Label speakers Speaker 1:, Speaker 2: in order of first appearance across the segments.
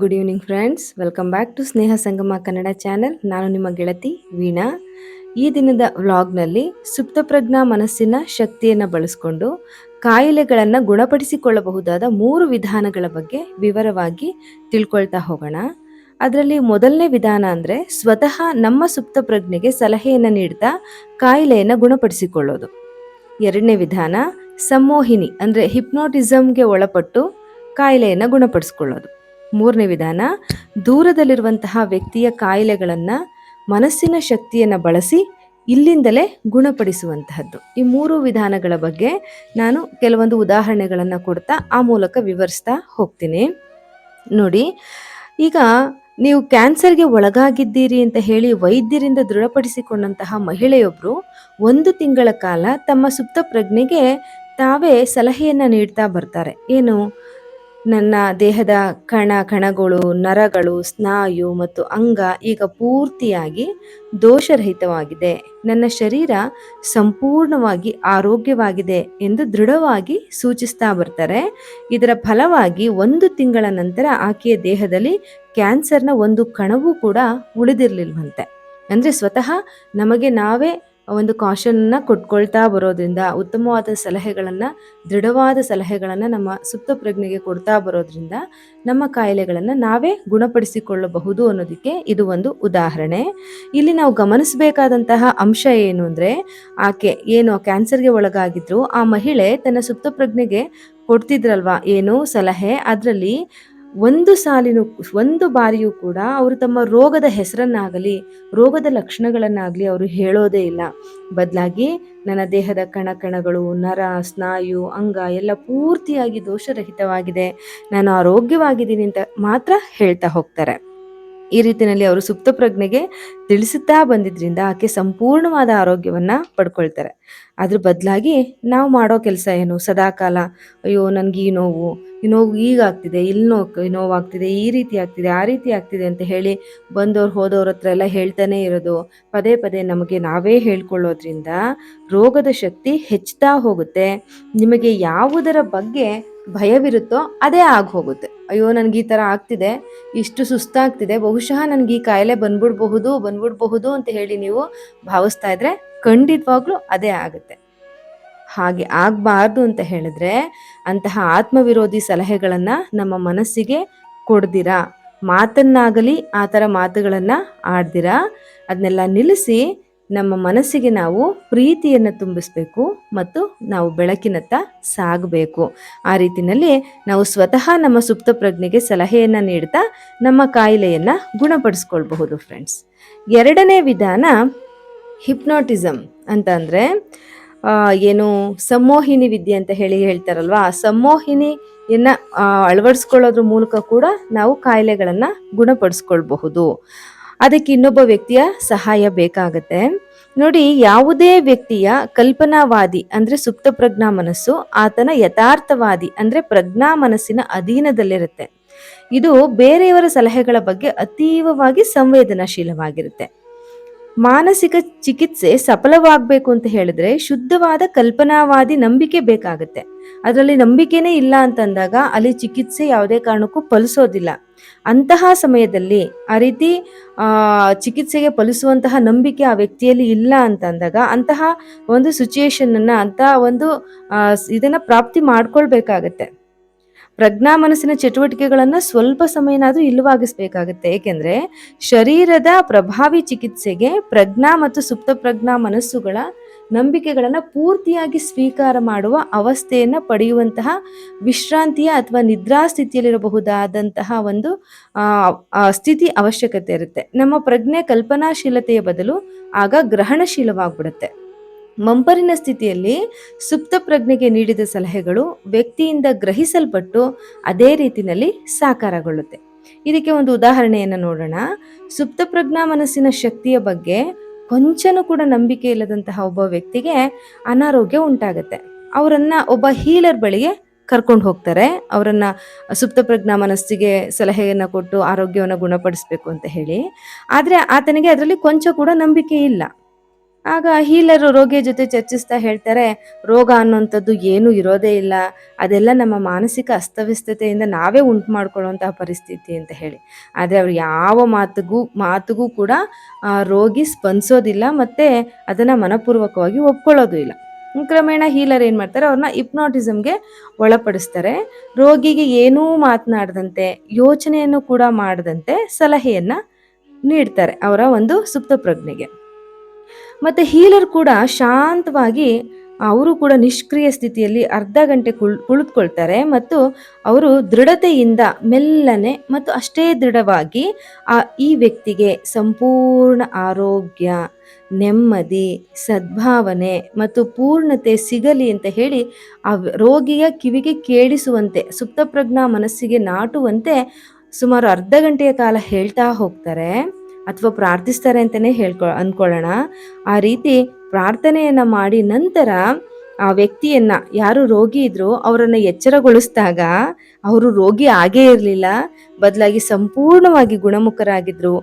Speaker 1: Good evening friends welcome back to Sneha Sangama Kannada channel ನಾನು ನಿಮ್ಮ ಗೆಳತಿ ವೀಣಾ. ಈ ದಿನದ ವ್ಲಾಗ್ನಲ್ಲಿ ಸುಪ್ತಪ್ರಜ್ಞಾ ಮನಸ್ಸಿನ ಶಕ್ತಿಯನ್ನು ಬಳಸಿಕೊಂಡು ಕಾಯಿಲೆಗಳನ್ನು ಗುಣಪಡಿಸಿಕೊಳ್ಳಬಹುದಾದ ಮೂರು ವಿಧಾನಗಳ ಬಗ್ಗೆ ವಿವರವಾಗಿ ತಿಳ್ಕೊಳ್ತಾ ಹೋಗೋಣ. ಅದರಲ್ಲಿ ಮೊದಲನೇ ವಿಧಾನ ಅಂದರೆ ಸ್ವತಃ ನಮ್ಮ ಸುಪ್ತ ಪ್ರಜ್ಞೆಗೆ ಸಲಹೆಯನ್ನು ನೀಡ್ತಾ ಕಾಯಿಲೆಯನ್ನು ಗುಣಪಡಿಸಿಕೊಳ್ಳೋದು. ಎರಡನೇ ವಿಧಾನ ಸಮ್ಮೋಹಿನಿ ಅಂದರೆ ಹಿಪ್ನೋಟಿಸಮ್ಗೆ ಒಳಪಟ್ಟು ಕಾಯಿಲೆಯನ್ನು ಗುಣಪಡಿಸ್ಕೊಳ್ಳೋದು. ಮೂರನೇ ವಿಧಾನ, ದೂರದಲ್ಲಿರುವಂತಹ ವ್ಯಕ್ತಿಯ ಕಾಯಿಲೆಗಳನ್ನು ಮನಸ್ಸಿನ ಶಕ್ತಿಯನ್ನು ಬಳಸಿ ಇಲ್ಲಿಂದಲೇ ಗುಣಪಡಿಸುವಂತಹದ್ದು. ಈ ಮೂರು ವಿಧಾನಗಳ ಬಗ್ಗೆ ನಾನು ಕೆಲವೊಂದು ಉದಾಹರಣೆಗಳನ್ನು ಕೊಡ್ತಾ ಆ ಮೂಲಕ ವಿವರಿಸ್ತಾ ಹೋಗ್ತೀನಿ. ನೋಡಿ, ಈಗ ನೀವು ಕ್ಯಾನ್ಸರ್ಗೆ ಒಳಗಾಗಿದ್ದೀರಿ ಅಂತ ಹೇಳಿ ವೈದ್ಯರಿಂದ ದೃಢಪಡಿಸಿಕೊಂಡಂತಹ ಮಹಿಳೆಯೊಬ್ಬರು ಒಂದು ತಿಂಗಳ ಕಾಲ ತಮ್ಮ ಸುಪ್ತ ಪ್ರಜ್ಞೆಗೆ ತಾವೇ ಸಲಹೆಯನ್ನು ನೀಡ್ತಾ ಬರ್ತಾರೆ. ಏನು? ನನ್ನ ದೇಹದ ಕಣ ಕಣಗಳು, ನರಗಳು, ಸ್ನಾಯು ಮತ್ತು ಅಂಗ ಈಗ ಪೂರ್ತಿಯಾಗಿ ದೋಷರಹಿತವಾಗಿದೆ. ನನ್ನ ಶರೀರ ಸಂಪೂರ್ಣವಾಗಿ ಆರೋಗ್ಯವಾಗಿದೆ ಎಂದು ದೃಢವಾಗಿ ಸೂಚಿಸ್ತಾ ಬರ್ತಾರೆ. ಇದರ ಫಲವಾಗಿ ಒಂದು ತಿಂಗಳ ನಂತರ ಆಕೆಯ ದೇಹದಲ್ಲಿ ಕ್ಯಾನ್ಸರ್ನ ಒಂದು ಕಣವೂ ಕೂಡ ಉಳಿದಿರಲಿಲ್ವಂತೆ. ಅಂದರೆ ಸ್ವತಃ ನಮಗೆ ನಾವೇ ಒಂದು ಕಾಷನ್ನ ಕೊಟ್ಕೊಳ್ತಾ ಬರೋದ್ರಿಂದ ಉತ್ತಮವಾದ ಸಲಹೆಗಳನ್ನು, ದೃಢವಾದ ಸಲಹೆಗಳನ್ನು ನಮ್ಮ ಸುಪ್ತ ಪ್ರಜ್ಞೆಗೆ ಕೊಡ್ತಾ ಬರೋದ್ರಿಂದ ನಮ್ಮ ಕಾಯಿಲೆಗಳನ್ನು ನಾವೇ ಗುಣಪಡಿಸಿಕೊಳ್ಳಬಹುದು ಅನ್ನೋದಕ್ಕೆ ಇದು ಒಂದು ಉದಾಹರಣೆ. ಇಲ್ಲಿ ನಾವು ಗಮನಿಸಬೇಕಾದಂತಹ ಅಂಶ ಏನು ಅಂದರೆ, ಆಕೆ ಏನು ಕ್ಯಾನ್ಸರ್ಗೆ ಒಳಗಾಗಿದ್ರು, ಆ ಮಹಿಳೆ ತನ್ನ ಸುಪ್ತ ಪ್ರಜ್ಞೆಗೆ ಕೊಡ್ತಿದ್ರಲ್ವಾ, ಏನು ಸಲಹೆ, ಅದರಲ್ಲಿ ಒಂದು ಸಾಲಿನ ಒಂದು ಬಾರಿಯೂ ಕೂಡ ಅವರು ತಮ್ಮ ರೋಗದ ಹೆಸರನ್ನಾಗಲಿ, ರೋಗದ ಲಕ್ಷಣಗಳನ್ನಾಗಲಿ ಅವರು ಹೇಳೋದೇ ಇಲ್ಲ. ಬದಲಾಗಿ ನನ್ನ ದೇಹದ ಕಣಕಣಗಳು, ನರ, ಸ್ನಾಯು, ಅಂಗ ಎಲ್ಲ ಪೂರ್ತಿಯಾಗಿ ದೋಷರಹಿತವಾಗಿದೆ. ನಾನು ಆರೋಗ್ಯವಾಗಿದ್ದೀನಿ ಅಂತ ಮಾತ್ರ ಹೇಳ್ತಾ ಹೋಗ್ತಾರೆ. ಈ ರೀತಿಯಲ್ಲಿ ಅವರು ಸುಪ್ತ ಪ್ರಜ್ಞೆಗೆ ತಿಳಿಸುತ್ತಾ ಬಂದಿದ್ರಿಂದ ಆಕೆ ಸಂಪೂರ್ಣವಾದ ಆರೋಗ್ಯವನ್ನ ಪಡ್ಕೊಳ್ತಾರೆ. ಅದ್ರ ಬದಲಾಗಿ ನಾವು ಮಾಡೋ ಕೆಲಸ ಏನು? ಸದಾಕಾಲ, ಅಯ್ಯೋ, ನನ್ಗೆ ಈ ನೋವು ಈ ನೋವು ಈಗ ಆಗ್ತಿದೆ, ಇಲ್ಲಿ ನೋವು ನೋವಾಗ್ತಿದೆ ಈ ರೀತಿ ಆಗ್ತಿದೆ, ಆ ರೀತಿ ಆಗ್ತಿದೆ ಅಂತ ಹೇಳಿ ಬಂದವ್ರು, ಹೋದವ್ರ ಹತ್ರ ಎಲ್ಲ ಹೇಳ್ತಾನೆ ಇರೋದು. ಪದೇ ಪದೇ ನಮಗೆ ನಾವೇ ಹೇಳ್ಕೊಳ್ಳೋದ್ರಿಂದ ರೋಗದ ಶಕ್ತಿ ಹೆಚ್ಚುತ್ತಾ ಹೋಗುತ್ತೆ. ನಿಮಗೆ ಯಾವುದರ ಬಗ್ಗೆ ಭಯವಿರುತ್ತೋ ಅದೇ ಆಗಿ ಹೋಗುತ್ತೆ ಅಯ್ಯೋ, ನನಗೆ ಈ ಥರ ಆಗ್ತಿದೆ. ಇಷ್ಟು ಸುಸ್ತಾಗ್ತಿದೆ. ಬಹುಶಃ ನನಗೆ ಈ ಕಾಯಿಲೆ ಬಂದ್ಬಿಡ್ಬಹುದು ಬಂದ್ಬಿಡ್ಬಹುದು ಅಂತ ಹೇಳಿ ನೀವು ಭಾವಿಸ್ತಾ ಇದ್ರೆ ಖಂಡಿತವಾಗ್ಲೂ ಅದೇ ಆಗುತ್ತೆ. ಹಾಗೆ ಆಗಬಾರ್ದು ಅಂತ ಹೇಳಿದ್ರೆ ಅಂತಹ ಆತ್ಮವಿರೋಧಿ ಸಲಹೆಗಳನ್ನು ನಮ್ಮ ಮನಸ್ಸಿಗೆ ಕೊಡ್ದಿರಾ. ಮಾತನ್ನಾಗಲಿ ಆ ಥರ ಮಾತುಗಳನ್ನು ಆಡ್ದಿರಾ. ಅದನ್ನೆಲ್ಲ ನಿಲ್ಲಿಸಿ ನಮ್ಮ ಮನಸ್ಸಿಗೆ ನಾವು ಪ್ರೀತಿಯನ್ನು ತುಂಬಿಸಬೇಕು ಮತ್ತು ನಾವು ಬೆಳಕಿನತ್ತ ಸಾಗಬೇಕು. ಆ ರೀತಿಯಲ್ಲಿ ನಾವು ಸ್ವತಃ ನಮ್ಮ ಸುಪ್ತ ಪ್ರಜ್ಞೆಗೆ ಸಲಹೆಯನ್ನು ನೀಡ್ತಾ ನಮ್ಮ ಕಾಯಿಲೆಯನ್ನು ಗುಣಪಡಿಸ್ಕೊಳ್ಬಹುದು ಫ್ರೆಂಡ್ಸ್ ಎರಡನೇ ವಿಧಾನ ಹಿಪ್ನೋಟಿಸಮ್ ಅಂತ ಅಂದರೆ ಏನು ಸಂಮೋಹಿನಿ ವಿದ್ಯೆ ಅಂತ ಹೇಳಿ ಹೇಳ್ತಾರಲ್ವಾ, ಆ ಸಂಮೋಹಿನಿಯನ್ನು ಅಳವಡಿಸ್ಕೊಳ್ಳೋದ್ರ ಮೂಲಕ ಕೂಡ ನಾವು ಕಾಯಿಲೆಗಳನ್ನು ಗುಣಪಡಿಸ್ಕೊಳ್ಬಹುದು. ಅದಕ್ಕೆ ಇನ್ನೊಬ್ಬ ವ್ಯಕ್ತಿಯ ಸಹಾಯ ಬೇಕಾಗುತ್ತೆ. ನೋಡಿ, ಯಾವುದೇ ವ್ಯಕ್ತಿಯ ಕಲ್ಪನಾವಾದಿ ಅಂದ್ರೆ ಸುಪ್ತ ಪ್ರಜ್ಞಾ ಮನಸ್ಸು, ಆತನ ಯಥಾರ್ಥವಾದಿ ಅಂದ್ರೆ ಪ್ರಜ್ಞಾ ಮನಸ್ಸಿನ ಅಧೀನದಲ್ಲಿರುತ್ತೆ. ಇದು ಬೇರೆಯವರ ಸಲಹೆಗಳ ಬಗ್ಗೆ ಅತೀವವಾಗಿ ಸಂವೇದನಾಶೀಲವಾಗಿರುತ್ತೆ. ಮಾನಸಿಕ ಚಿಕಿತ್ಸೆ ಸಫಲವಾಗಬೇಕು ಅಂತ ಹೇಳಿದ್ರೆ ಶುದ್ಧವಾದ ಕಲ್ಪನಾವಾದಿ ನಂಬಿಕೆ ಬೇಕಾಗುತ್ತೆ. ಅದರಲ್ಲಿ ನಂಬಿಕೆನೇ ಇಲ್ಲ ಅಂತಂದಾಗ ಅಲ್ಲಿ ಚಿಕಿತ್ಸೆ ಯಾವುದೇ ಕಾರಣಕ್ಕೂ ಫಲಿಸೋದಿಲ್ಲ. ಅಂತಹ ಸಮಯದಲ್ಲಿ ಆ ರೀತಿ, ಆ, ಚಿಕಿತ್ಸೆಗೆ ಫಲಿಸುವಂತಹ ನಂಬಿಕೆ ಆ ವ್ಯಕ್ತಿಯಲ್ಲಿ ಇಲ್ಲ ಅಂತ ಅಂದಾಗ ಅಂತಹ ಒಂದು ಸಿಚುಯೇಷನ್ ಅನ್ನ ಅಂತಹ ಒಂದು ಇದನ್ನ ಪ್ರಾಪ್ತಿ ಮಾಡ್ಕೊಳ್ಬೇಕಾಗತ್ತೆ. ಪ್ರಜ್ಞಾ ಮನಸ್ಸಿನ ಚಟುವಟಿಕೆಗಳನ್ನು ಸ್ವಲ್ಪ ಸಮಯನಾದರೂ ಇಲ್ಲವಾಗಿಸ್ಬೇಕಾಗತ್ತೆ. ಏಕೆಂದ್ರೆ ಶರೀರದ ಪ್ರಭಾವಿ ಚಿಕಿತ್ಸೆಗೆ ಪ್ರಜ್ಞಾ ಮತ್ತು ಸುಪ್ತ ಪ್ರಜ್ಞಾ ಮನಸ್ಸುಗಳ ನಂಬಿಕೆಗಳನ್ನು ಪೂರ್ತಿಯಾಗಿ ಸ್ವೀಕಾರ ಮಾಡುವ ಅವಸ್ಥೆಯನ್ನು ಪಡೆಯುವಂತಹ ವಿಶ್ರಾಂತಿಯ ಅಥವಾ ನಿದ್ರಾ ಸ್ಥಿತಿಯಲ್ಲಿರಬಹುದಾದಂತಹ ಒಂದು ಸ್ಥಿತಿ ಅವಶ್ಯಕತೆ ಇರುತ್ತೆ. ನಮ್ಮ ಪ್ರಜ್ಞೆ ಕಲ್ಪನಾಶೀಲತೆಯ ಬದಲು ಆಗ ಗ್ರಹಣಶೀಲವಾಗ್ಬಿಡುತ್ತೆ. ಮಂಪರಿನ ಸ್ಥಿತಿಯಲ್ಲಿ ಸುಪ್ತ ಪ್ರಜ್ಞೆಗೆ ನೀಡಿದ ಸಲಹೆಗಳು ವ್ಯಕ್ತಿಯಿಂದ ಗ್ರಹಿಸಲ್ಪಟ್ಟು ಅದೇ ರೀತಿಯಲ್ಲಿ ಸಾಕಾರಗೊಳ್ಳುತ್ತೆ. ಇದಕ್ಕೆ ಒಂದು ಉದಾಹರಣೆಯನ್ನು ನೋಡೋಣ. ಸುಪ್ತ ಪ್ರಜ್ಞಾ ಮನಸ್ಸಿನ ಶಕ್ತಿಯ ಬಗ್ಗೆ ಕೊಂಚನೂ ಕೂಡ ನಂಬಿಕೆ ಇಲ್ಲದಂತಹ ಒಬ್ಬ ವ್ಯಕ್ತಿಗೆ ಅನಾರೋಗ್ಯ ಉಂಟಾಗುತ್ತೆ. ಅವರನ್ನ ಒಬ್ಬ ಹೀಲರ್ ಬಳಿಗೆ ಕರ್ಕೊಂಡು ಹೋಗ್ತಾರೆ. ಅವರನ್ನ ಸುಪ್ತ ಪ್ರಜ್ಞಾ ಮನಸ್ಸಿಗೆ ಸಲಹೆಯನ್ನು ಕೊಟ್ಟು ಆರೋಗ್ಯವನ್ನು ಗುಣಪಡಿಸ್ಬೇಕು ಅಂತ ಹೇಳಿ. ಆದರೆ ಆತನಿಗೆ ಅದರಲ್ಲಿ ಕೊಂಚ ಕೂಡ ನಂಬಿಕೆ ಇಲ್ಲ. ಆಗ ಹೀಲರು ರೋಗಿಯ ಜೊತೆ ಚರ್ಚಿಸ್ತಾ ಹೇಳ್ತಾರೆ, ರೋಗ ಅನ್ನೋಂಥದ್ದು ಏನೂ ಇರೋದೇ ಇಲ್ಲ. ಅದೆಲ್ಲ ನಮ್ಮ ಮಾನಸಿಕ ಅಸ್ತವ್ಯಸ್ತತೆಯಿಂದ ನಾವೇ ಉಂಟು ಮಾಡ್ಕೊಳ್ಳುವಂತಹ ಪರಿಸ್ಥಿತಿ, ಅಂತ ಹೇಳಿ. ಆದರೆ ಅವ್ರು ಯಾವ ಮಾತಿಗೂ ಮಾತಿಗೂ ಕೂಡ ರೋಗಿ ಸ್ಪಂದಿಸೋದಿಲ್ಲ ಮತ್ತು ಅದನ್ನು ಮನಪೂರ್ವಕವಾಗಿ ಒಪ್ಕೊಳ್ಳೋದು ಇಲ್ಲ. ಕ್ರಮೇಣ ಹೀಲರ್ ಏನು ಮಾಡ್ತಾರೆ, ಅವ್ರನ್ನ ಇಪ್ನೋಟಿಸಮ್ಗೆ ಒಳಪಡಿಸ್ತಾರೆ. ರೋಗಿಗೆ ಏನೂ ಮಾತನಾಡದಂತೆ, ಯೋಚನೆಯನ್ನು ಕೂಡ ಮಾಡದಂತೆ ಸಲಹೆಯನ್ನು ನೀಡ್ತಾರೆ ಅವರ ಒಂದು ಸುಪ್ತ ಪ್ರಜ್ಞೆಗೆ. ಮತ್ತೆ ಹೀಲರ್ ಕೂಡ ಶಾಂತವಾಗಿ ಅವರು ಕೂಡ ನಿಷ್ಕ್ರಿಯ ಸ್ಥಿತಿಯಲ್ಲಿ ಅರ್ಧ ಗಂಟೆ ಕುಳ್, ಕುಳಿತುಕೊಳ್ತಾರೆ ಮತ್ತು ಅವರು ದೃಢತೆಯಿಂದ ಮೆಲ್ಲನೆ ಮತ್ತು ಅಷ್ಟೇ ದೃಢವಾಗಿ ಆ ಈ ವ್ಯಕ್ತಿಗೆ ಸಂಪೂರ್ಣ ಆರೋಗ್ಯ, ನೆಮ್ಮದಿ, ಸದ್ಭಾವನೆ ಮತ್ತು ಪೂರ್ಣತೆ ಸಿಗಲಿ ಅಂತ ಹೇಳಿ ಆ ರೋಗಿಯ ಕಿವಿಗೆ ಕೇಳಿಸುವಂತೆ, ಸುಪ್ತಪ್ರಜ್ಞಾ ಮನಸ್ಸಿಗೆ ನಾಟುವಂತೆ ಸುಮಾರು ಅರ್ಧ ಗಂಟೆಯ ಕಾಲ ಹೇಳ್ತಾ ಹೋಗ್ತಾರೆ. ಅಥವಾ ಪ್ರಾರ್ಥಿಸ್ತಾರೆ ಅಂತಲೇ ಹೇಳ್ಕೊ, ಅಂದ್ಕೊಳ್ಳೋಣ. ಆ ರೀತಿ ಪ್ರಾರ್ಥನೆಯನ್ನು ಮಾಡಿ ನಂತರ ಆ ವ್ಯಕ್ತಿಯನ್ನ ಯಾರು ರೋಗಿ ಇದ್ರು ಅವರನ್ನು ಎಚ್ಚರಗೊಳಿಸಿದಾಗ ಅವರು ರೋಗಿ ಆಗೇ ಇರಲಿಲ್ಲ. ಬದಲಾಗಿ ಸಂಪೂರ್ಣವಾಗಿ ಗುಣಮುಖರಾಗಿದ್ರು,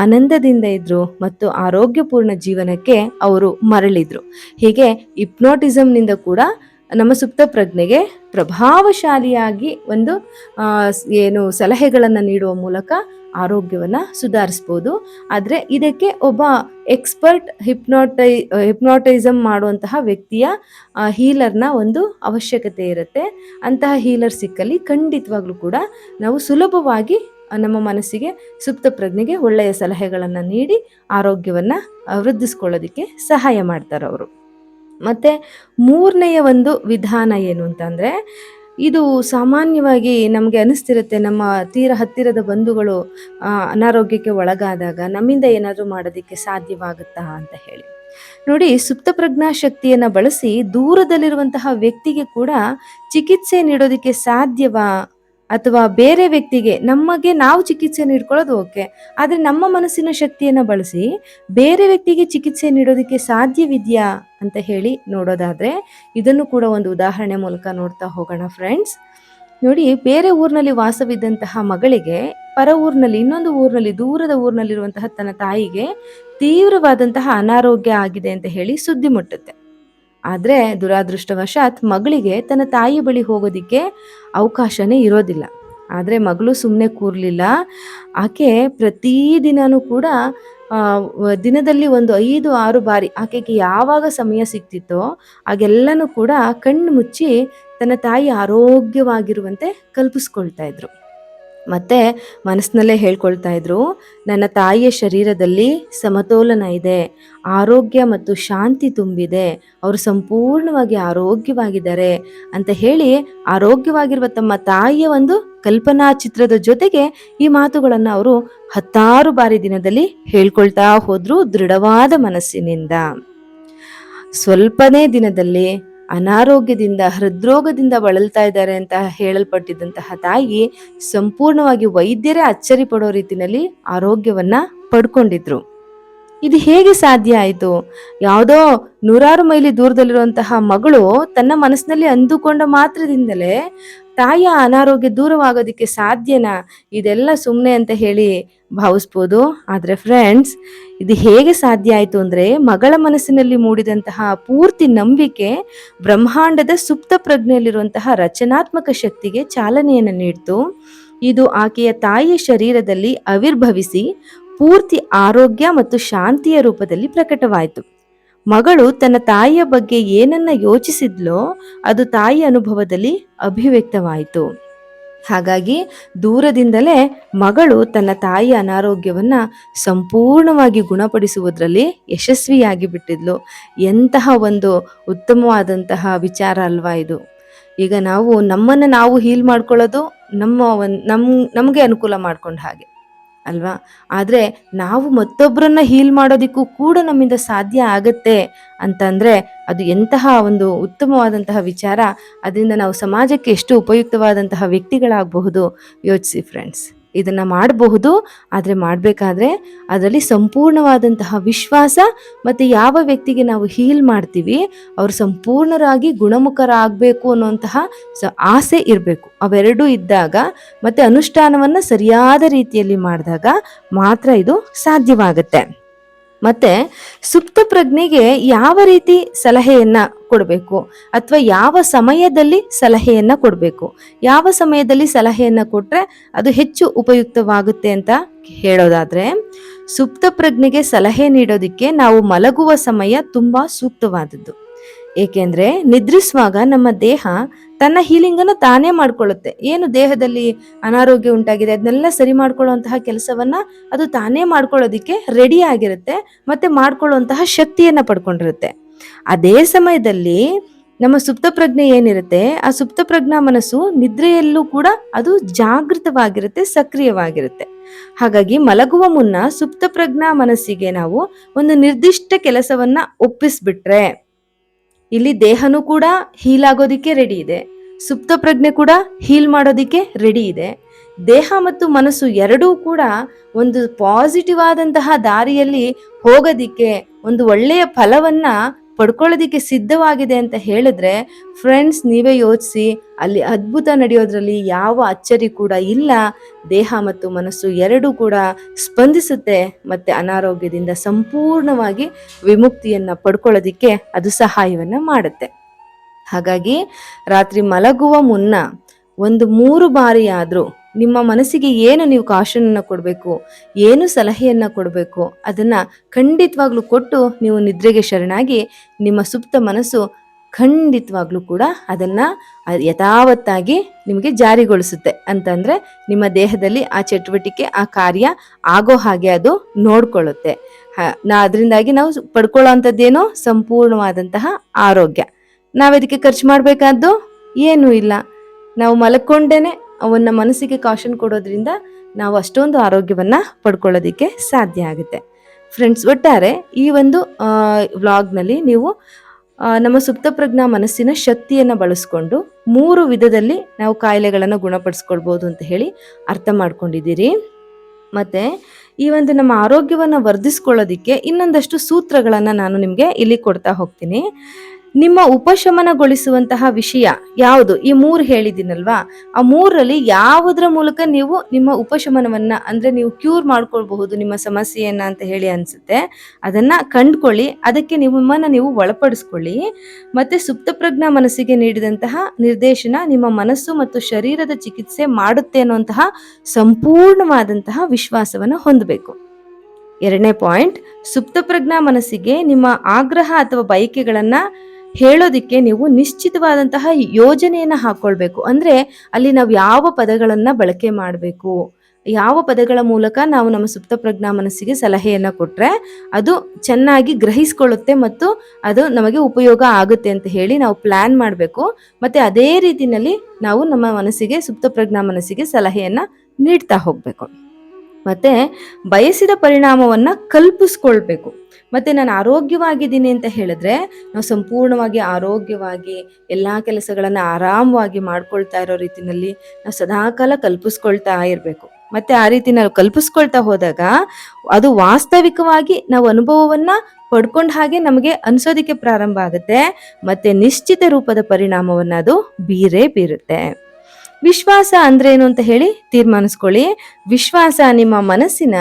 Speaker 1: ಆನಂದದಿಂದ ಇದ್ರು ಮತ್ತು ಆರೋಗ್ಯಪೂರ್ಣ ಜೀವನಕ್ಕೆ ಅವರು ಮರಳಿದ್ರು. ಹೀಗೆ ಇಪ್ನೋಟಿಸಮ್ನಿಂದ ಕೂಡ ನಮ್ಮ ಸುಪ್ತ ಪ್ರಜ್ಞೆಗೆ ಪ್ರಭಾವಶಾಲಿಯಾಗಿ ಒಂದು ಏನು ಸಲಹೆಗಳನ್ನು ನೀಡುವ ಮೂಲಕ ಆರೋಗ್ಯವನ್ನು ಸುಧಾರಿಸ್ಬೋದು. ಆದರೆ ಇದಕ್ಕೆ ಒಬ್ಬ ಎಕ್ಸ್ಪರ್ಟ್ ಹಿಪ್ನೋಟೈ ಹಿಪ್ನೋಟೈಸಮ್ ಮಾಡುವಂತಹ ವ್ಯಕ್ತಿಯ ಹೀಲರ್ನ ಒಂದು ಅವಶ್ಯಕತೆ ಇರುತ್ತೆ. ಅಂತಹ ಹೀಲರ್ ಸಿಕ್ಕಲ್ಲಿ ಖಂಡಿತವಾಗ್ಲೂ ಕೂಡ ನಾವು ಸುಲಭವಾಗಿ ನಮ್ಮ ಮನಸ್ಸಿಗೆ ಸುಪ್ತ ಪ್ರಜ್ಞೆಗೆ ಒಳ್ಳೆಯ ಸಲಹೆಗಳನ್ನು ನೀಡಿ ಆರೋಗ್ಯವನ್ನು ವೃದ್ಧಿಸ್ಕೊಳ್ಳೋದಕ್ಕೆ ಸಹಾಯ ಮಾಡ್ತಾರೆ ಅವರು ಮತ್ತು ಮೂರನೆಯ ಒಂದು ವಿಧಾನ ಏನು ಅಂತಂದರೆ ಇದು ಸಾಮಾನ್ಯವಾಗಿ ನಮಗೆ ಅನಿಸ್ತಿರುತ್ತೆ ನಮ್ಮ ತೀರ ಹತ್ತಿರದ ಬಂಧುಗಳು ಅನಾರೋಗ್ಯಕ್ಕೆ ಒಳಗಾದಾಗ ನಮ್ಮಿಂದ ಏನಾದರೂ ಮಾಡೋದಕ್ಕೆ ಸಾಧ್ಯವಾಗುತ್ತಾ ಅಂತ ಹೇಳಿ. ನೋಡಿ, ಸುಪ್ತ ಪ್ರಜ್ಞಾ ಶಕ್ತಿಯನ್ನು ಬಳಸಿ ದೂರದಲ್ಲಿರುವಂತಹ ವ್ಯಕ್ತಿಗೆ ಕೂಡ ಚಿಕಿತ್ಸೆ ನೀಡೋದಕ್ಕೆ ಸಾಧ್ಯವಾ ಅಥವಾ ಬೇರೆ ವ್ಯಕ್ತಿಗೆ ನಮಗೆ ನಾವು ಚಿಕಿತ್ಸೆ ನೀಡ್ಕೊಳ್ಳೋದು ಓಕೆ. ಆದರೆ ನಮ್ಮ ಮನಸ್ಸಿನ ಶಕ್ತಿಯನ್ನು ಬಳಸಿ ಬೇರೆ ವ್ಯಕ್ತಿಗೆ ಚಿಕಿತ್ಸೆ ನೀಡೋದಕ್ಕೆ ಸಾಧ್ಯವಿದೆಯಾ ಅಂತ ಹೇಳಿ ನೋಡೋದಾದ್ರೆ ಇದನ್ನು ಕೂಡ ಒಂದು ಉದಾಹರಣೆ ಮೂಲಕ ನೋಡ್ತಾ ಹೋಗೋಣ ಫ್ರೆಂಡ್ಸ್. ನೋಡಿ, ಬೇರೆ ಊರಿನಲ್ಲಿ ವಾಸವಿದ್ದಂತಹ ಮಗಳಿಗೆ ಪರ ಊರಿನಲ್ಲಿ, ಇನ್ನೊಂದು ಊರಿನಲ್ಲಿ, ದೂರದ ಊರಿನಲ್ಲಿರುವಂತಹ ತನ್ನ ತಾಯಿಗೆ ತೀವ್ರವಾದಂತಹ ಅನಾರೋಗ್ಯ ಆಗಿದೆ ಅಂತ ಹೇಳಿ ಸುದ್ದಿ ಮುಟ್ಟುತ್ತೆ. ಆದರೆ ದುರಾದೃಷ್ಟವಶಾತ್ ಮಗಳಿಗೆ ತನ್ನ ತಾಯಿ ಬಳಿ ಹೋಗೋದಿಕ್ಕೆ ಅವಕಾಶನೇ ಇರೋದಿಲ್ಲ. ಆದರೆ ಮಗಳು ಸುಮ್ಮನೆ ಕೂರಲಿಲ್ಲ. ಆಕೆ ಪ್ರತಿದಿನನೂ ಕೂಡ ದಿನದಲ್ಲಿ ಒಂದು ಐದು, ಆರು ಬಾರಿ ಆಕೆಗೆ ಯಾವಾಗ ಸಮಯ ಸಿಗ್ತಿತ್ತೋ ಆಗೆಲ್ಲನೂ ಕೂಡ ಕಣ್ಣು ಮುಚ್ಚಿ ತನ್ನ ತಾಯಿ ಆರೋಗ್ಯವಾಗಿರುವಂತೆ ಕಲ್ಪಿಸ್ಕೊಳ್ತಾ ಇದ್ರು. ಮತ್ತೆ ಮನಸ್ಸಿನಲ್ಲೇ ಹೇಳ್ಕೊಳ್ತಾ ಇದ್ರು, ನನ್ನ ತಾಯಿಯ ಶರೀರದಲ್ಲಿ ಸಮತೋಲನ ಇದೆ, ಆರೋಗ್ಯ ಮತ್ತು ಶಾಂತಿ ತುಂಬಿದೆ, ಅವರು ಸಂಪೂರ್ಣವಾಗಿ ಆರೋಗ್ಯವಾಗಿದ್ದಾರೆ ಅಂತ ಹೇಳಿ ಆರೋಗ್ಯವಾಗಿರುವ ತಮ್ಮ ತಾಯಿಯ ಒಂದು ಕಲ್ಪನಾ ಚಿತ್ರದ ಜೊತೆಗೆ ಈ ಮಾತುಗಳನ್ನು ಅವರು ಹತ್ತಾರು ಬಾರಿ ದಿನದಲ್ಲಿ ಹೇಳ್ಕೊಳ್ತಾ ಹೋದ್ರು ದೃಢವಾದ ಮನಸ್ಸಿನಿಂದ. ಸ್ವಲ್ಪನೇ ದಿನದಲ್ಲಿ ಅನಾರೋಗ್ಯದಿಂದ ಹೃದ್ರೋಗದಿಂದ ಬಳಲ್ತಾ ಇದ್ದಾರೆ ಅಂತ ಹೇಳಲ್ಪಟ್ಟಿದ್ದಂತಹ ತಾಯಿ ಸಂಪೂರ್ಣವಾಗಿ ವೈದ್ಯರೇ ಅಚ್ಚರಿ ಪಡೋ ರೀತಿಯಲ್ಲಿ ಆರೋಗ್ಯವನ್ನ ಪಡ್ಕೊಂಡಿದ್ರು. ಇದು ಹೇಗೆ ಸಾಧ್ಯ ಆಯಿತು? ಯಾವುದೋ ನೂರಾರು ಮೈಲಿ ದೂರದಲ್ಲಿರುವಂತಹ ಮಗಳು ತನ್ನ ಮನಸ್ಸಿನಲ್ಲಿ ಅಂದುಕೊಂಡ ಮಾತ್ರದಿಂದಲೇ ತಾಯಿಯ ಅನಾರೋಗ್ಯ ದೂರವಾಗೋದಕ್ಕೆ ಸಾಧ್ಯನಾ? ಇದೆಲ್ಲ ಸುಮ್ಮನೆ ಅಂತ ಹೇಳಿ ಭಾವಿಸ್ಬೋದು. ಆದರೆ ಫ್ರೆಂಡ್ಸ್ ಇದು ಹೇಗೆ ಸಾಧ್ಯ ಆಯಿತು ಅಂದರೆ ಮಗಳ ಮನಸ್ಸಿನಲ್ಲಿ ಮೂಡಿದಂತಹ ಪೂರ್ತಿ ನಂಬಿಕೆ ಬ್ರಹ್ಮಾಂಡದ ಸುಪ್ತ ಪ್ರಜ್ಞೆಯಲ್ಲಿರುವಂತಹ ರಚನಾತ್ಮಕ ಶಕ್ತಿಗೆ ಚಾಲನೆಯನ್ನು ನೀಡಿತು. ಇದು ಆಕೆಯ ತಾಯಿಯ ಶರೀರದಲ್ಲಿ ಆವಿರ್ಭವಿಸಿ ಪೂರ್ತಿ ಆರೋಗ್ಯ ಮತ್ತು ಶಾಂತಿಯ ರೂಪದಲ್ಲಿ ಪ್ರಕಟವಾಯಿತು. ಮಗಳು ತನ್ನ ತಾಯಿಯ ಬಗ್ಗೆ ಏನನ್ನ ಯೋಚಿಸಿದ್ಲೋ ಅದು ತಾಯಿ ಅನುಭವದಲ್ಲಿ ಅಭಿವ್ಯಕ್ತವಾಯಿತು. ಹಾಗಾಗಿ ದೂರದಿಂದಲೇ ಮಗಳು ತನ್ನ ತಾಯಿಯ ಅನಾರೋಗ್ಯವನ್ನ ಸಂಪೂರ್ಣವಾಗಿ ಗುಣಪಡಿಸುವುದರಲ್ಲಿ ಯಶಸ್ವಿಯಾಗಿ ಬಿಟ್ಟಿದ್ಲು. ಎಂತಹ ಒಂದು ಉತ್ತಮವಾದಂತಹ ವಿಚಾರ ಅಲ್ವಾ ಇದು. ಈಗ ನಾವು ನಮ್ಮನ್ನು ನಾವು ಹೀಲ್ ಮಾಡ್ಕೊಳ್ಳೋದು ನಮ್ಮ ಒಂದು ನಮ್, ನಮಗೆ ಅನುಕೂಲ ಮಾಡ್ಕೊಂಡ ಹಾಗೆ. ಅಲ್ವಾ? ಆದರೆ ನಾವು ಮತ್ತೊಬ್ಬರನ್ನ ಹೀಲ್ ಮಾಡೋದಕ್ಕೂ ಕೂಡ ನಮ್ಮಿಂದ ಸಾಧ್ಯ ಆಗತ್ತೆ ಅಂತಂದರೆ ಅದು ಎಂತಹ ಒಂದು ಉತ್ತಮವಾದಂತಹ ವಿಚಾರ. ಅದರಿಂದ ನಾವು ಸಮಾಜಕ್ಕೆ ಎಷ್ಟು ಉಪಯುಕ್ತವಾದಂತಹ ವ್ಯಕ್ತಿಗಳಾಗಬಹುದು? ಯೋಚಿಸಿ ಫ್ರೆಂಡ್ಸ್ ಇದನ್ನು ಮಾಡಬಹುದು, ಆದರೆ ಮಾಡಬೇಕಾದ್ರೆ ಅದರಲ್ಲಿ ಸಂಪೂರ್ಣವಾದಂತಹ ವಿಶ್ವಾಸ ಮತ್ತು ಯಾವ ವ್ಯಕ್ತಿಗೆ ನಾವು ಹೀಲ್ ಮಾಡ್ತೀವಿ, ಅವರು ಸಂಪೂರ್ಣರಾಗಿ ಗುಣಮುಖರಾಗಬೇಕು ಅನ್ನುವಂತಹ ಸ ಆಸೆ ಇರಬೇಕು. ಅವೆರಡೂ ಇದ್ದಾಗ ಮತ್ತು ಅನುಷ್ಠಾನವನ್ನು ಸರಿಯಾದ ರೀತಿಯಲ್ಲಿ ಮಾಡಿದಾಗ ಮಾತ್ರ ಇದು ಸಾಧ್ಯವಾಗುತ್ತೆ. ಮತ್ತೆ ಸುಪ್ತ ಪ್ರಜ್ಞೆಗೆ ಯಾವ ರೀತಿ ಸಲಹೆಯನ್ನ ಕೊಡಬೇಕು? ಅಥವಾ ಯಾವ ಸಮಯದಲ್ಲಿ ಸಲಹೆಯನ್ನ ಕೊಡಬೇಕು? ಯಾವ ಸಮಯದಲ್ಲಿ ಸಲಹೆಯನ್ನ ಕೊಟ್ರೆ ಅದು ಹೆಚ್ಚು ಉಪಯುಕ್ತವಾಗುತ್ತೆ ಅಂತ ಹೇಳೋದಾದ್ರೆ, ಸುಪ್ತ ಪ್ರಜ್ಞೆಗೆ ಸಲಹೆ ನೀಡೋದಕ್ಕೆ ನಾವು ಮಲಗುವ ಸಮಯ ತುಂಬಾ ಸೂಕ್ತವಾದದ್ದು. ಏಕೆಂದ್ರೆ ನಿದ್ರಿಸುವಾಗ ನಮ್ಮ ದೇಹ ತನ್ನ ಹೀಲಿಂಗ್ ಅನ್ನು ತಾನೇ ಮಾಡ್ಕೊಳ್ಳುತ್ತೆ. ಏನು ದೇಹದಲ್ಲಿ ಅನಾರೋಗ್ಯ ಉಂಟಾಗಿದೆ, ಅದನ್ನೆಲ್ಲ ಸರಿ ಮಾಡ್ಕೊಳ್ಳುವಂತಹ ಕೆಲಸವನ್ನ ಅದು ತಾನೇ ಮಾಡ್ಕೊಳ್ಳೋದಿಕ್ಕೆ ರೆಡಿ ಆಗಿರುತ್ತೆ ಮತ್ತೆ ಮಾಡ್ಕೊಳ್ಳುವಂತಹ ಶಕ್ತಿಯನ್ನ ಪಡ್ಕೊಂಡಿರುತ್ತೆ. ಅದೇ ಸಮಯದಲ್ಲಿ ನಮ್ಮ ಸುಪ್ತ ಪ್ರಜ್ಞೆ ಏನಿರುತ್ತೆ, ಆ ಸುಪ್ತ ಪ್ರಜ್ಞಾ ಮನಸ್ಸು ನಿದ್ರೆಯಲ್ಲೂ ಕೂಡ ಅದು ಜಾಗೃತವಾಗಿರುತ್ತೆ, ಸಕ್ರಿಯವಾಗಿರುತ್ತೆ. ಹಾಗಾಗಿ ಮಲಗುವ ಮುನ್ನ ಸುಪ್ತ ಪ್ರಜ್ಞಾ ಮನಸ್ಸಿಗೆ ನಾವು ಒಂದು ನಿರ್ದಿಷ್ಟ ಕೆಲಸವನ್ನ ಒಪ್ಪಿಸ್ಬಿಟ್ರೆ ಇಲ್ಲಿ ದೇಹನೂ ಕೂಡ ಹೀಲ್ ಆಗೋದಿಕ್ಕೆ ರೆಡಿ ಇದೆ. ಸುಪ್ತ ಪ್ರಜ್ಞೆ ಕೂಡ ಹೀಲ್ ಮಾಡೋದಿಕ್ಕೆ ರೆಡಿ ಇದೆ. ದೇಹ ಮತ್ತು ಮನಸ್ಸು ಎರಡೂ ಕೂಡ ಒಂದು ಪಾಸಿಟಿವ್ ಆದಂತಹ ದಾರಿಯಲ್ಲಿ ಹೋಗೋದಿಕ್ಕೆ ಒಂದು ಒಳ್ಳೆಯ ಫಲವನ್ನ ಪಡ್ಕೊಳ್ಳೋದಿಕ್ಕೆ ಸಿದ್ಧವಾಗಿದೆ ಅಂತ ಹೇಳಿದ್ರೆ ಫ್ರೆಂಡ್ಸ್ ನೀವೇ ಯೋಚಿಸಿ, ಅಲ್ಲಿ ಅದ್ಭುತ ನಡೆಯೋದ್ರಲ್ಲಿ ಯಾವ ಅಚ್ಚರಿ ಕೂಡ ಇಲ್ಲ, ದೇಹ ಮತ್ತು ಮನಸ್ಸು ಎರಡೂ ಕೂಡ ಸ್ಪಂದಿಸುತ್ತೆ ಮತ್ತೆ ಅನಾರೋಗ್ಯದಿಂದ ಸಂಪೂರ್ಣವಾಗಿ ವಿಮುಕ್ತಿಯನ್ನ ಪಡ್ಕೊಳ್ಳೋದಿಕ್ಕೆ ಅದು ಸಹಾಯವನ್ನ ಮಾಡುತ್ತೆ. ಹಾಗಾಗಿ ರಾತ್ರಿ ಮಲಗುವ ಮುನ್ನ ಒಂದು ಮೂರು ಬಾರಿಯಾದರೂ ನಿಮ್ಮ ಮನಸ್ಸಿಗೆ ಏನು ನೀವು ಕಾಶನನ್ನು ಕೊಡಬೇಕು, ಏನು ಸಲಹೆಯನ್ನು ಕೊಡಬೇಕು, ಅದನ್ನ ಖಂಡಿತವಾಗ್ಲೂ ಕೊಟ್ಟು ನೀವು ನಿದ್ರೆಗೆ ಶರಣಾಗಿ ನಿಮ್ಮ ಸುಪ್ತ ಮನಸ್ಸು ಖಂಡಿತವಾಗ್ಲೂ ಕೂಡ ಅದನ್ನು ಯಥಾವತ್ತಾಗಿ ನಿಮಗೆ ಜಾರಿಗೊಳಿಸುತ್ತೆ. ಅಂತಂದರೆ ನಿಮ್ಮ ದೇಹದಲ್ಲಿ ಆ ಚಟುವಟಿಕೆ, ಆ ಕಾರ್ಯ ಆಗೋ ಹಾಗೆ ಅದು ನೋಡ್ಕೊಳ್ಳುತ್ತೆ. ನಾ ಅದರಿಂದಾಗಿ ನಾವು ಪಡ್ಕೊಳ್ಳೋ ಅಂಥದ್ದೇನೋ ಸಂಪೂರ್ಣವಾದಂತಹ ಆರೋಗ್ಯ. ನಾವು ಇದಕ್ಕೆ ಖರ್ಚು ಮಾಡಬೇಕಾದ್ದು? ಏನೂ ಇಲ್ಲ. ನಾವು ಮಲ್ಕೊಂಡೇನೆ ಅವನ್ನ ಮನಸ್ಸಿಗೆ ಕಾಶನ್ ಕೊಡೋದ್ರಿಂದ ನಾವು ಅಷ್ಟೊಂದು ಆರೋಗ್ಯವನ್ನ ಪಡ್ಕೊಳ್ಳೋದಿಕ್ಕೆ ಸಾಧ್ಯ ಆಗುತ್ತೆ. ಫ್ರೆಂಡ್ಸ್ ಒಟ್ಟಾರೆ ಈ ಒಂದು ವ್ಲಾಗ್ನಲ್ಲಿ ನೀವು ನಮ್ಮ ಸುಪ್ತಪ್ರಜ್ಞಾ ಮನಸ್ಸಿನ ಶಕ್ತಿಯನ್ನು ಬಳಸ್ಕೊಂಡು ಮೂರು ವಿಧದಲ್ಲಿ ನಾವು ಕಾಯಿಲೆಗಳನ್ನು ಗುಣಪಡಿಸ್ಕೊಳ್ಬೋದು ಅಂತ ಹೇಳಿ ಅರ್ಥ ಮಾಡ್ಕೊಂಡಿದ್ದೀರಿ. ಮತ್ತು ಈ ಒಂದು ನಮ್ಮ ಆರೋಗ್ಯವನ್ನು ವರ್ಧಿಸ್ಕೊಳ್ಳೋದಕ್ಕೆ ಇನ್ನೊಂದಷ್ಟು ಸೂತ್ರಗಳನ್ನು ನಾನು ನಿಮಗೆ ಇಲ್ಲಿ ಕೊಡ್ತಾ ಹೋಗ್ತೀನಿ. ನಿಮ್ಮ ಉಪಶಮನಗೊಳಿಸುವಂತಹ ವಿಷಯ ಯಾವುದು? ಈ ಮೂರು ಹೇಳಿದ್ದೀನಲ್ವಾ? ಆ ಮೂರರಲ್ಲಿ ಯಾವುದರ ಮೂಲಕ ನೀವು ನಿಮ್ಮ ಉಪಶಮನವನ್ನ ಅಂದ್ರೆ ನೀವು ಕ್ಯೂರ್ ಮಾಡ್ಕೊಳ್ಬಹುದು ನಿಮ್ಮ ಸಮಸ್ಯೆಯನ್ನ ಅಂತ ಹೇಳಿ ಅನ್ಸುತ್ತೆ. ಅದನ್ನ ಕಂಡ್ಕೊಳ್ಳಿ, ಅದಕ್ಕೆ ನಿಮ್ಮನ್ನ ನೀವು ಒಳಪಡಿಸ್ಕೊಳ್ಳಿ. ಮತ್ತೆ ಸುಪ್ತಪ್ರಜ್ಞಾ ಮನಸ್ಸಿಗೆ ನೀಡಿದಂತಹ ನಿರ್ದೇಶನ ನಿಮ್ಮ ಮನಸ್ಸು ಮತ್ತು ಶರೀರದ ಚಿಕಿತ್ಸೆ ಮಾಡುತ್ತೆ ಅನ್ನುವಂತಹ ಸಂಪೂರ್ಣವಾದಂತಹ ವಿಶ್ವಾಸವನ್ನ ಹೊಂದಬೇಕು. ಎರಡನೇ ಪಾಯಿಂಟ್ ಸುಪ್ತಪ್ರಜ್ಞಾ ಮನಸ್ಸಿಗೆ ನಿಮ್ಮ ಆಗ್ರಹ ಅಥವಾ ಬಯಕೆಗಳನ್ನ ಹೇಳೋದಿಕ್ಕೆ ನೀವು ನಿಶ್ಚಿತವಾದಂತಹ ಯೋಜನೆಯನ್ನ ಹಾಕ್ಕೊಳ್ಬೇಕು ಅಂದ್ರೆ ಅಲ್ಲಿ ನಾವು ಯಾವ ಪದಗಳನ್ನ ಬಳಕೆ ಮಾಡಬೇಕು. ಯಾವ ಪದಗಳ ಮೂಲಕ ನಾವು ನಮ್ಮ ಸುಪ್ತ ಪ್ರಜ್ಞಾ ಮನಸ್ಸಿಗೆ ಸಲಹೆಯನ್ನ ಕೊಟ್ಟರೆ ಅದು ಚೆನ್ನಾಗಿ ಗ್ರಹಿಸ್ಕೊಳ್ಳುತ್ತೆ ಮತ್ತು ಅದು ನಮಗೆ ಉಪಯೋಗ ಆಗುತ್ತೆ ಅಂತ ಹೇಳಿ ನಾವು ಪ್ಲಾನ್ ಮಾಡಬೇಕು. ಮತ್ತೆ ಅದೇ ರೀತಿಯಲ್ಲಿ ನಾವು ನಮ್ಮ ಮನಸ್ಸಿಗೆ, ಸುಪ್ತ ಪ್ರಜ್ಞಾ ಮನಸ್ಸಿಗೆ ಸಲಹೆಯನ್ನ ನೀಡ್ತಾ ಹೋಗಬೇಕು. ಮತ್ತೆ ಬಯಸಿದ ಪರಿಣಾಮವನ್ನ ಕಲ್ಪಿಸ್ಕೊಳ್ಬೇಕು. ಮತ್ತೆ ನಾನು ಆರೋಗ್ಯವಾಗಿದ್ದೀನಿ ಅಂತ ಹೇಳಿದ್ರೆ ನಾವು ಸಂಪೂರ್ಣವಾಗಿ ಆರೋಗ್ಯವಾಗಿ ಎಲ್ಲ ಕೆಲಸಗಳನ್ನು ಆರಾಮವಾಗಿ ಮಾಡ್ಕೊಳ್ತಾ ಇರೋ ರೀತಿಯಲ್ಲಿ ನಾವು ಸದಾಕಾಲ ಕಲ್ಪಿಸ್ಕೊಳ್ತಾ ಇರಬೇಕು. ಮತ್ತೆ ಆ ರೀತಿ ನಾವು ಕಲ್ಪಿಸ್ಕೊಳ್ತಾ ಹೋದಾಗ ಅದು ವಾಸ್ತವಿಕವಾಗಿ ನಾವು ಅನುಭವವನ್ನ ಪಡ್ಕೊಂಡ ಹಾಗೆ ನಮಗೆ ಅನಿಸೋದಿಕ್ಕೆ ಪ್ರಾರಂಭ ಆಗುತ್ತೆ. ಮತ್ತೆ ನಿಶ್ಚಿತ ರೂಪದ ಪರಿಣಾಮವನ್ನ ಅದು ಬೀರೇ ಬೀರುತ್ತೆ. ವಿಶ್ವಾಸ ಅಂದ್ರೆ ಏನು ಅಂತ ಹೇಳಿ ತೀರ್ಮಾನಿಸ್ಕೊಳ್ಳಿ. ವಿಶ್ವಾಸ ನಿಮ್ಮ ಮನಸ್ಸಿನ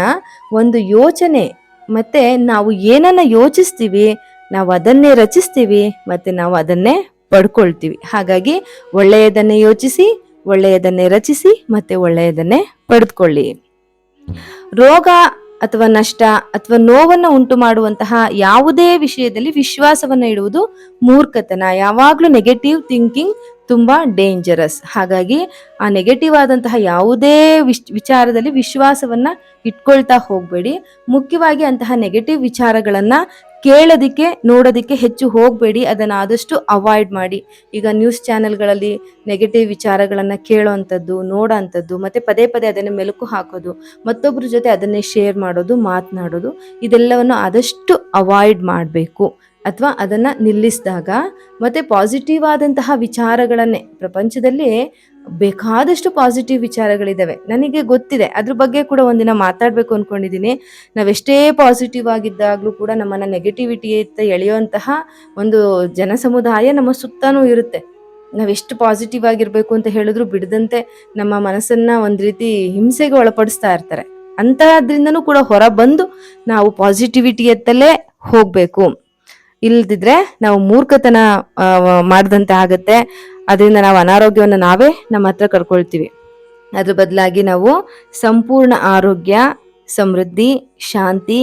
Speaker 1: ಒಂದು ಯೋಚನೆ ಮತ್ತೆ ನಾವು ಏನನ್ನ ಯೋಚಿಸ್ತೀವಿ, ನಾವು ಅದನ್ನೇ ರಚಿಸ್ತೀವಿ ಮತ್ತೆ ನಾವು ಅದನ್ನೇ ಪಡ್ಕೊಳ್ತೀವಿ. ಹಾಗಾಗಿ ಒಳ್ಳೆಯದನ್ನೇ ಯೋಚಿಸಿ, ಒಳ್ಳೆಯದನ್ನೇ ರಚಿಸಿ ಮತ್ತೆ ಒಳ್ಳೆಯದನ್ನೇ ಪಡೆದುಕೊಳ್ಳಿ ರೋಗ ಅಥವಾ ನಷ್ಟ ಅಥವಾ ನೋವನ್ನ ಉಂಟು ಮಾಡುವಂತಹ ಯಾವುದೇ ವಿಷಯದಲ್ಲಿ ವಿಶ್ವಾಸವನ್ನ ಇಡುವುದು ಮೂರ್ಖತನ. ಯಾವಾಗಲೂ ನೆಗೆಟಿವ್ ಥಿಂಕಿಂಗ್ ತುಂಬಾ ಡೇಂಜರಸ್ ಹಾಗಾಗಿ ಆ ನೆಗೆಟಿವ್ ಆದಂತಹ ಯಾವುದೇ ವಿಶ್, ವಿಚಾರದಲ್ಲಿ ವಿಶ್ವಾಸವನ್ನ ಇಟ್ಕೊಳ್ತಾ ಹೋಗಬೇಡಿ. ಮುಖ್ಯವಾಗಿ ಅಂತಹ ನೆಗೆಟಿವ್ ವಿಚಾರಗಳನ್ನ ಕೇಳೋದಿಕ್ಕೆ, ನೋಡೋದಿಕ್ಕೆ ಹೆಚ್ಚು ಹೋಗಬೇಡಿ, ಅದನ್ನು ಆದಷ್ಟು ಅವಾಯ್ಡ್ ಮಾಡಿ. ಈಗ ನ್ಯೂಸ್ ಚಾನೆಲ್ಗಳಲ್ಲಿ ನೆಗೆಟಿವ್ ವಿಚಾರಗಳನ್ನು ಕೇಳೋವಂಥದ್ದು ನೋಡೋವಂಥದ್ದು ಮತ್ತು ಪದೇ ಪದೇ ಅದನ್ನು ಮೆಲುಕು ಹಾಕೋದು ಮತ್ತೊಬ್ಬರ ಜೊತೆ ಅದನ್ನೇ ಶೇರ್ ಮಾಡೋದು, ಮಾತನಾಡೋದು, ಇದೆಲ್ಲವನ್ನು ಆದಷ್ಟು ಅವಾಯ್ಡ್ ಮಾಡಬೇಕು. ಅಥವಾ ಅದನ್ನು ನಿಲ್ಲಿಸಿದಾಗ, ಮತ್ತು ಪಾಸಿಟಿವ್ ಆದಂತಹ ವಿಚಾರಗಳನ್ನೇ, ಪ್ರಪಂಚದಲ್ಲಿ ಬೇಕಾದಷ್ಟು ಪಾಸಿಟಿವ್ ವಿಚಾರಗಳಿದ್ದಾವೆ ನನಗೆ ಗೊತ್ತಿದೆ. ಅದ್ರ ಬಗ್ಗೆ ಕೂಡ ಒಂದಿನ ಮಾತಾಡ್ಬೇಕು ಅಂದ್ಕೊಂಡಿದ್ದೀನಿ ನಾವೆಷ್ಟೇ ಪಾಸಿಟಿವ್ ಆಗಿದ್ದಾಗ್ಲೂ ಕೂಡ ನಮ್ಮನ್ನ ನೆಗೆಟಿವಿಟಿ ಎಳೆಯುವಂತಹ ಒಂದು ಜನ ಸಮುದಾಯ ನಮ್ಮ ಸುತ್ತಾನು ಇರುತ್ತೆ. ನಾವೆಷ್ಟು ಪಾಸಿಟಿವ್ ಆಗಿರಬೇಕು ಅಂತ ಹೇಳಿದ್ರು ಬಿಡದಂತೆ ನಮ್ಮ ಮನಸ್ಸನ್ನು ಒಂದು ರೀತಿ ಹಿಂಸೆಗೆ ಒಳಪಡಿಸ್ತಾ ಇರ್ತಾರೆ. ಅಂತಹದ್ರಿಂದನೂ ಕೂಡ ಹೊರ ಬಂದು ನಾವು ಪಾಸಿಟಿವಿಟಿಯತ್ತಲೇ ಹೋಗಬೇಕು. ಇಲ್ದಿದ್ರೆ ನಾವು ಮೂರ್ಖತನ ಮಾಡ್ದಂತೆ ಆಗುತ್ತೆ. ಅದರಿಂದ ನಾವು ಅನಾರೋಗ್ಯವನ್ನು ನಾವೇ ನಮ್ಮ ಹತ್ರ ಕರ್ಕೊಳ್ತೀವಿ ಅದ್ರ ಬದಲಾಗಿ ನಾವು ಸಂಪೂರ್ಣ ಆರೋಗ್ಯ, ಸಮೃದ್ಧಿ, ಶಾಂತಿ,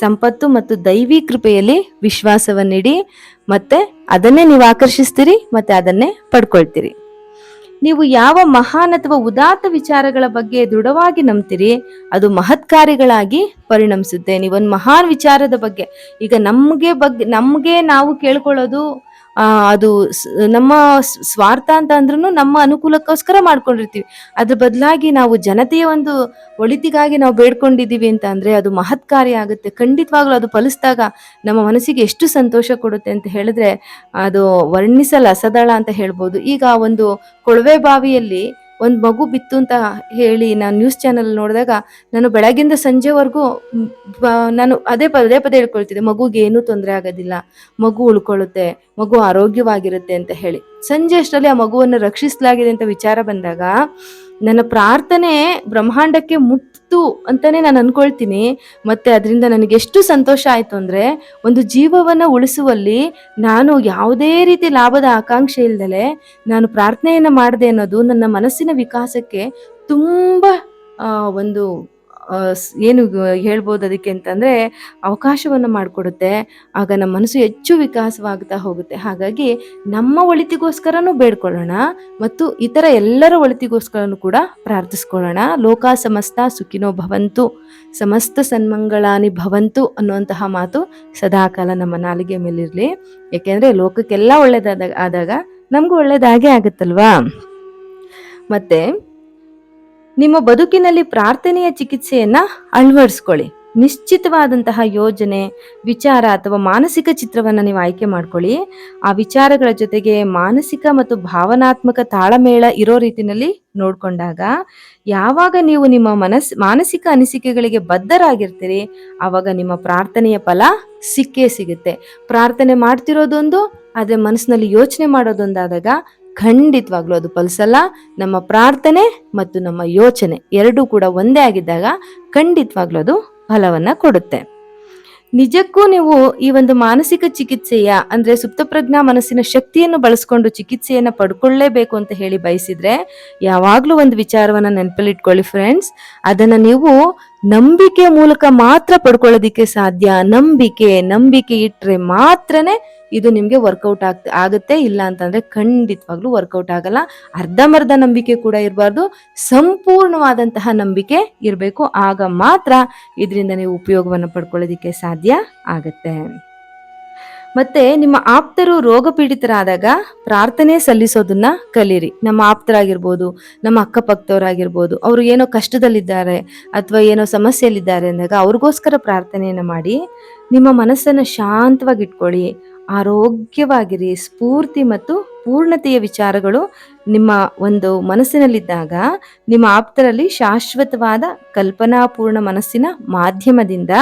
Speaker 1: ಸಂಪತ್ತು ಮತ್ತು ದೈವಿ ಕೃಪೆಯಲ್ಲಿ ವಿಶ್ವಾಸವನ್ನಿಡಿ ಮತ್ತೆ ಅದನ್ನೇ ನೀವು ಆಕರ್ಷಿಸ್ತೀರಿ ಮತ್ತೆ ಅದನ್ನೇ ಪಡ್ಕೊಳ್ತೀರಿ. ನೀವು ಯಾವ ಮಹಾನ್ ಅಥವಾ ಉದಾತ್ತ ವಿಚಾರಗಳ ಬಗ್ಗೆ ದೃಢವಾಗಿ ನಂಬ್ತೀರಿ, ಅದು ಮಹತ್ಕಾರಿಗಳಾಗಿ ಪರಿಣಮಿಸುತ್ತೆ. ನೀವೊಂದು ಮಹಾನ್ ವಿಚಾರದ ಬಗ್ಗೆ, ಈಗ ನಮಗೆ ಬಗ್ಗೆ ನಮಗೆ ನಾವು ಕೇಳ್ಕೊಳ್ಳೋದು ಆ, ಅದು ನಮ್ಮ ಸ್ವಾರ್ಥ ಅಂತ ಅಂದ್ರೂ ನಮ್ಮ ಅನುಕೂಲಕ್ಕೋಸ್ಕರ ಮಾಡ್ಕೊಂಡಿರ್ತೀವಿ. ಅದ್ರ ಬದಲಾಗಿ ನಾವು ಜನತೆಯ ಒಂದು ಒಳಿತಿಗಾಗಿ ನಾವು ಬೇಡ್ಕೊಂಡಿದ್ದೀವಿ ಅಂತ ಅಂದ್ರೆ ಅದು ಮಹತ್ಕಾರಿ ಆಗುತ್ತೆ. ಖಂಡಿತವಾಗ್ಲೂ ಅದು ಫಲಿಸಿದಾಗ ನಮ್ಮ ಮನಸ್ಸಿಗೆ ಎಷ್ಟು ಸಂತೋಷ ಕೊಡುತ್ತೆ ಅಂತ ಹೇಳಿದ್ರೆ ಅದು ವರ್ಣಿಸಲು ಅಸದಳ ಅಂತ ಹೇಳ್ಬೋದು. ಈಗ ಒಂದು ಕೊಳವೆ ಬಾವಿಯಲ್ಲಿ ಒಂದು ಮಗು ಬಿತ್ತು ಅಂತ ಹೇಳಿ ನಾನು ನ್ಯೂಸ್ ಚಾನಲ್ ನೋಡಿದಾಗ, ನಾನು ಬೆಳಗಿಂದ ಸಂಜೆವರೆಗೂ ನಾನು ಅದೇ ಪದೇ ಪದೇ ಹೇಳ್ಕೊಳ್ತಿದ್ದೆ, ಮಗುಗೆ ಏನೂ ತೊಂದರೆ ಆಗೋದಿಲ್ಲ, ಮಗು ಉಳ್ಕೊಳ್ಳುತ್ತೆ, ಮಗು ಆರೋಗ್ಯವಾಗಿರುತ್ತೆ ಅಂತ ಹೇಳಿ. ಸಂಜೆ ಅಷ್ಟರಲ್ಲಿ ಆ ಮಗುವನ್ನು ರಕ್ಷಿಸಲಾಗಿದೆ ಅಂತ ವಿಚಾರ ಬಂದಾಗ ನನ್ನ ಪ್ರಾರ್ಥನೆ ಬ್ರಹ್ಮಾಂಡಕ್ಕೆ ಮುಟ್ತು ಅಂತಾನೆ ನಾನು ಅನ್ಕೊಳ್ತೀನಿ. ಮತ್ತೆ ಅದರಿಂದ ನನಗೆ ಎಷ್ಟು ಸಂತೋಷ ಆಯಿತು ಅಂದ್ರೆ ಒಂದು ಜೀವವನ್ನ ಉಳಿಸುವಲ್ಲಿ ನಾನು ಯಾವುದೇ ರೀತಿ ಲಾಭದ ಆಕಾಂಕ್ಷೆ ಇಲ್ದಲೆ ನಾನು ಪ್ರಾರ್ಥನೆಯನ್ನ ಮಾಡಿದೆ ಅನ್ನೋದು ನನ್ನ ಮನಸ್ಸಿನ ವಿಕಾಸಕ್ಕೆ ತುಂಬಾ ಒಂದು ಏನು ಹೇಳ್ಬೋದು ಅದಕ್ಕೆ ಅಂತಂದರೆ ಅವಕಾಶವನ್ನು ಮಾಡಿಕೊಡುತ್ತೆ. ಆಗ ನಮ್ಮ ಮನಸ್ಸು ಹೆಚ್ಚು ವಿಕಾಸವಾಗ್ತಾ ಹೋಗುತ್ತೆ. ಹಾಗಾಗಿ ನಮ್ಮ ಒಳಿತಿಗೋಸ್ಕರನೂ ಬೇಡ್ಕೊಳ್ಳೋಣ ಮತ್ತು ಇತರ ಎಲ್ಲರ ಒಳಿತಿಗೋಸ್ಕರನೂ ಕೂಡ ಪ್ರಾರ್ಥಿಸ್ಕೊಳ್ಳೋಣ. ಲೋಕ ಸಮಸ್ತ ಸುಖಿನೋ ಭವಂತು, ಸಮಸ್ತ ಸನ್ಮಂಗಳಾನಿ ಭವಂತು ಅನ್ನುವಂತಹ ಮಾತು ಸದಾಕಾಲ ನಮ್ಮ ನಾಲಿಗೆ ಮೇಲಿರಲಿ. ಏಕೆಂದರೆ ಲೋಕಕ್ಕೆಲ್ಲ ಒಳ್ಳೆಯದಾದಾಗ ಆದಾಗ ನಮಗೂ ಒಳ್ಳೆಯದಾಗೇ ಆಗುತ್ತಲ್ವಾ? ಮತ್ತೆ ನಿಮ್ಮ ಬದುಕಿನಲ್ಲಿ ಪ್ರಾರ್ಥನೆಯ ಚಿಕಿತ್ಸೆಯನ್ನ ಅಳವಡಿಸ್ಕೊಳ್ಳಿ. ನಿಶ್ಚಿತವಾದಂತಹ ಯೋಜನೆ, ವಿಚಾರ ಅಥವಾ ಮಾನಸಿಕ ಚಿತ್ರವನ್ನ ನೀವು ಆಯ್ಕೆ ಮಾಡ್ಕೊಳ್ಳಿ. ಆ ವಿಚಾರಗಳ ಜೊತೆಗೆ ಮಾನಸಿಕ ಮತ್ತು ಭಾವನಾತ್ಮಕ ತಾಳಮೇಳ ಇರೋ ರೀತಿಯಲ್ಲಿ ನೋಡಿಕೊಂಡಾಗ, ಯಾವಾಗ ನೀವು ನಿಮ್ಮ ಮನಸ್, ಮಾನಸಿಕ ಅನಿಸಿಕೆಗಳಿಗೆ ಬದ್ಧರಾಗಿರ್ತೀರಿ ಆವಾಗ ನಿಮ್ಮ ಪ್ರಾರ್ಥನೆಯ ಫಲ ಸಿಕ್ಕೇ ಸಿಗುತ್ತೆ. ಪ್ರಾರ್ಥನೆ ಮಾಡ್ತಿರೋದೊಂದು, ಆದರೆ ಮನಸ್ಸಿನಲ್ಲಿ ಯೋಚನೆ ಮಾಡೋದೊಂದಾದಾಗ ಖಂಡಿತವಾಗ್ಲೂ ಅದು ಫಲಿಸಲ್ಲ ನಮ್ಮ ಪ್ರಾರ್ಥನೆ ಮತ್ತು ನಮ್ಮ ಯೋಚನೆ ಎರಡೂ ಕೂಡ ಒಂದೇ ಆಗಿದ್ದಾಗ ಖಂಡಿತವಾಗ್ಲೂ ಅದು ಫಲವನ್ನು ಕೊಡುತ್ತೆ. ನಿಜಕ್ಕೂ ನೀವು ಈ ಒಂದು ಮಾನಸಿಕ ಚಿಕಿತ್ಸೆಯ ಅಂದ್ರೆ ಸುಪ್ತಪ್ರಜ್ಞಾ ಮನಸ್ಸಿನ ಶಕ್ತಿಯನ್ನು ಬಳಸ್ಕೊಂಡು ಚಿಕಿತ್ಸೆಯನ್ನು ಪಡ್ಕೊಳ್ಳೇಬೇಕು ಅಂತ ಹೇಳಿ ಬಯಸಿದ್ರೆ ಯಾವಾಗಲೂ ಒಂದು ವಿಚಾರವನ್ನ ನೆನಪಲ್ಲಿಟ್ಕೊಳ್ಳಿ ಫ್ರೆಂಡ್ಸ್ ಅದನ್ನ ನೀವು ನಂಬಿಕೆ ಮೂಲಕ ಮಾತ್ರ ಪಡ್ಕೊಳ್ಳೋದಿಕ್ಕೆ ಸಾಧ್ಯ. ನಂಬಿಕೆ ನಂಬಿಕೆ ಇಟ್ಟರೆ ಮಾತ್ರನೇ ಇದು ನಿಮಗೆ ವರ್ಕೌಟ್ ಆಗ್, ಆಗುತ್ತೆ. ಇಲ್ಲ ಅಂತಂದ್ರೆ ಖಂಡಿತವಾಗ್ಲೂ ವರ್ಕೌಟ್ ಆಗಲ್ಲ. ಅರ್ಧಮರ್ಧ ನಂಬಿಕೆ ಕೂಡ ಇರಬಾರ್ದು. ಸಂಪೂರ್ಣವಾದಂತಹ ನಂಬಿಕೆ ಇರಬೇಕು. ಆಗ ಮಾತ್ರ ಇದರಿಂದ ನೀವು ಉಪಯೋಗವನ್ನು ಪಡ್ಕೊಳ್ಳೋದಿಕ್ಕೆ ಸಾಧ್ಯ ಆಗತ್ತೆ. ಮತ್ತೆ ನಿಮ್ಮ ಆಪ್ತರು ರೋಗ ಪೀಡಿತರಾದಾಗ ಪ್ರಾರ್ಥನೆ ಸಲ್ಲಿಸೋದನ್ನ ಕಲೀರಿ ನಮ್ಮ ಆಪ್ತರಾಗಿರ್ಬೋದು, ನಮ್ಮ ಅಕ್ಕಪಕ್ಕದವರಾಗಿರ್ಬೋದು, ಅವರು ಏನೋ ಕಷ್ಟದಲ್ಲಿದ್ದಾರೆ ಅಥವಾ ಏನೋ ಸಮಸ್ಯೆಯಲ್ಲಿದ್ದಾರೆ ಅಂದಾಗ ಅವ್ರಿಗೋಸ್ಕರ ಪ್ರಾರ್ಥನೆಯನ್ನು ಮಾಡಿ, ನಿಮ್ಮ ಮನಸ್ಸನ್ನು ಶಾಂತವಾಗಿ ಇಟ್ಕೊಳ್ಳಿ ಆರೋಗ್ಯವಾಗಿರಿ, ಸ್ಫೂರ್ತಿ ಮತ್ತು ಪೂರ್ಣತೆಯ ವಿಚಾರಗಳು ನಿಮ್ಮ ಒಂದು ಮನಸ್ಸಿನಲ್ಲಿದ್ದಾಗ, ನಿಮ್ಮ ಆಪ್ತರಲ್ಲಿ ಶಾಶ್ವತವಾದ ಕಲ್ಪನಾಪೂರ್ಣ ಮನಸ್ಸಿನ ಮಾಧ್ಯಮದಿಂದ